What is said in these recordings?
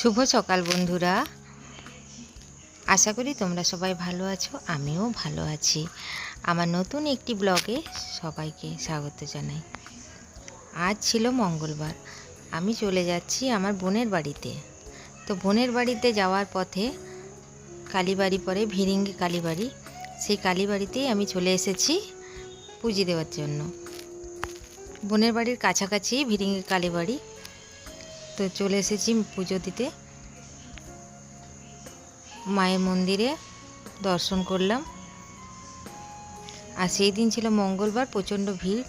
শুভ সকাল বন্ধুরা। আশা করি তোমরা সবাই ভালো আছো, আমিও ভালো আছি। আমার নতুন একটি ব্লগে সবাইকে স্বাগত জানাই। আজ ছিল মঙ্গলবার, আমি চলে যাচ্ছি আমার বোনের বাড়িতে। তো বোনের বাড়িতে যাওয়ার পথে কালীবাড়ি পরে ভিরিঙ্গি কালীবাড়ি, সেই কালীবাড়িতেই আমি চলে এসেছি পুজো দেওয়ার জন্য। বোনের বাড়ির কাছাকাছি ভিরিঙ্গি কালীবাড়ি তো চলে এসেছি পুজো দিতে। মায়ের মন্দিরে দর্শন করলাম। আর সেই দিন ছিল মঙ্গলবার, প্রচণ্ড ভিড়।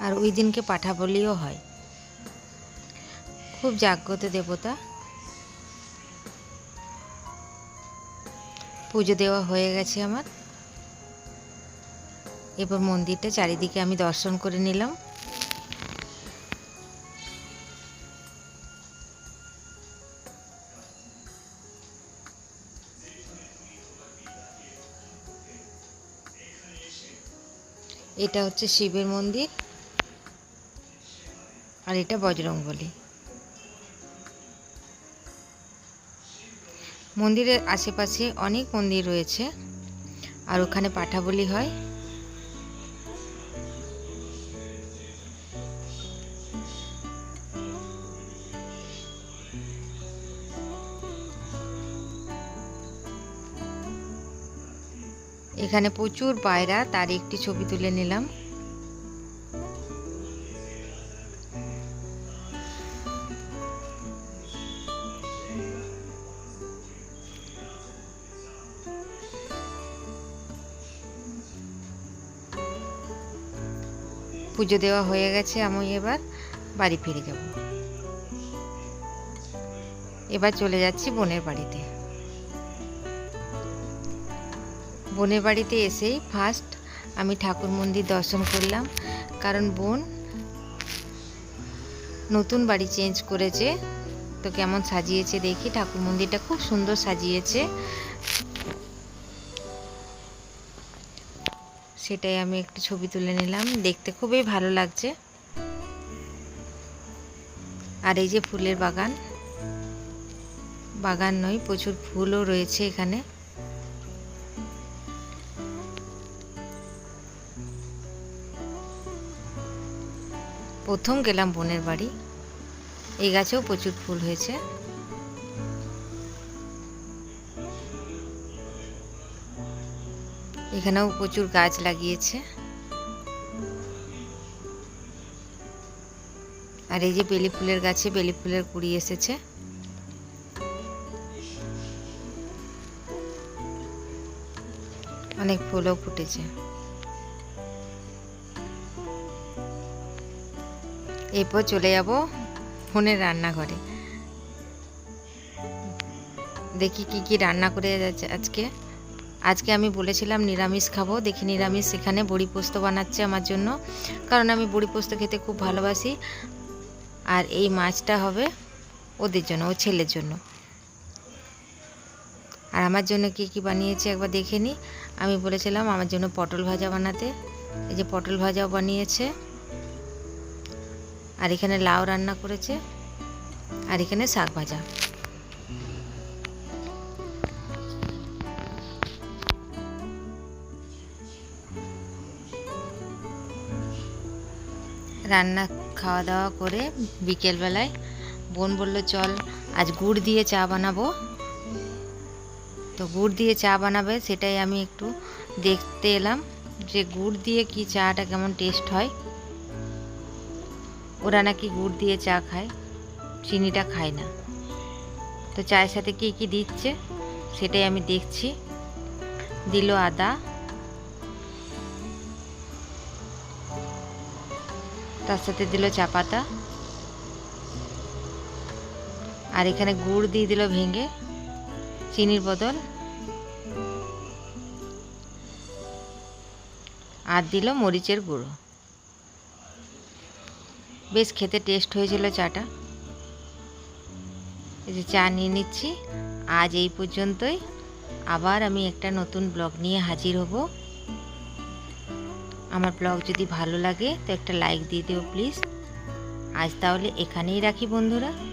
আর ওই দিনকে পাঠা বলিও হয়। খুব জাগ্রত দেবতা। পুজো দেওয়া হয়ে গেছে আমার। এবার মন্দিরটা চারিদিকে আমি দর্শন করে নিলাম। এটা হচ্ছে শিবের মন্দির আর এটা বজরংবলী। মন্দিরের আশেপাশে অনেক মন্দির রয়েছে আর ওখানে পাঠাবলি হয়। এখানে প্রচুর পায়রা, তার একটি ছবি তুলে নিলাম। পুজো দেওয়া হয়ে গেছে, আমি এবার বাড়ি ফিরে যাব। এবার চলে যাচ্ছি বোনের বাড়িতে। বোনের বাড়িতে এসেই ফার্স্ট আমি ঠাকুর মন্দির দর্শন করলাম। কারণ বোন নতুন বাড়ি চেঞ্জ করেছে। তো কেমন সাজিয়েছে দেখি। ঠাকুর মন্দিরটা খুব সুন্দর সাজিয়েছে। সেটাই আমি একটু ছবি তুলে নিলাম। দেখতে খুবই ভালো লাগছে। আর এই যে ফুলের বাগান। বাগান নয়, প্রচুর ফুলও রয়েছে এখানে। প্রথম গেলাম বোনের বাড়ি। এই গাছেও প্রচুর ফুল হয়েছে। এখানেও প্রচুর গাছ লাগিয়েছে। আর এই যে বেলি ফুলের গাছে বেলি ফুলের কুড়ি এসেছে। অনেক ফুলও ফুটেছে। এরপর চলে যাব ফোনের রান্নাঘরে। দেখি কি কি রান্না করে যাচ্ছে আজকে। আজকে আমি বলেছিলাম নিরামিষ খাব, দেখি নিরামিষ সেখানে বড়ি পোস্ত বানাচ্ছে আমার জন্য, কারণ আমি বড়ি পোস্ত খেতে খুব ভালোবাসি। আর এই মাছটা হবে ওদের জন্য, ও ছেলের জন্য। আর আমার জন্য কি কি বানিয়েছে একবার দেখে নিই আমি বলেছিলাম আমার জন্য পটল ভাজা বানাতে। এই যে পটল ভাজাও বানিয়েছে। আর এখানে লাউ রান্না করেছে। আর এখানে শাক ভাজা। রান্না খাওয়া দাওয়া করে বিকেলবেলায় বোন বলল, চল, আজ গুড় দিয়ে চা বানাবো। তো গুড় দিয়ে চা বানাবে, সেটাই আমি একটু দেখতে এলাম যে গুড় দিয়ে কি চাটা কেমন টেস্ট হয়। ওরা নাকি গুড় দিয়ে চা খায়, চিনিটা খায় না। তো চায়ের সাথে কী কী দিচ্ছে সেটাই আমি দেখছি। দিল আদা। তার সাথে দিল চা পাতা। আর এখানে গুড় দিয়ে দিল ভেঙে, চিনির বদল। আর দিল মরিচের গুঁড়ো। বেশ খেতে টেস্ট হয়েছিল চাটা। এই যে চা নিয়ে নিচ্ছি। আজ এই পর্যন্তই। আবার আমি একটা নতুন ব্লগ নিয়ে হাজির হব। আমার ব্লগ যদি ভালো লাগে, তো একটা লাইক দিয়ে দিও প্লিজ আজ তাহলে এখানেই রাখি বন্ধুরা।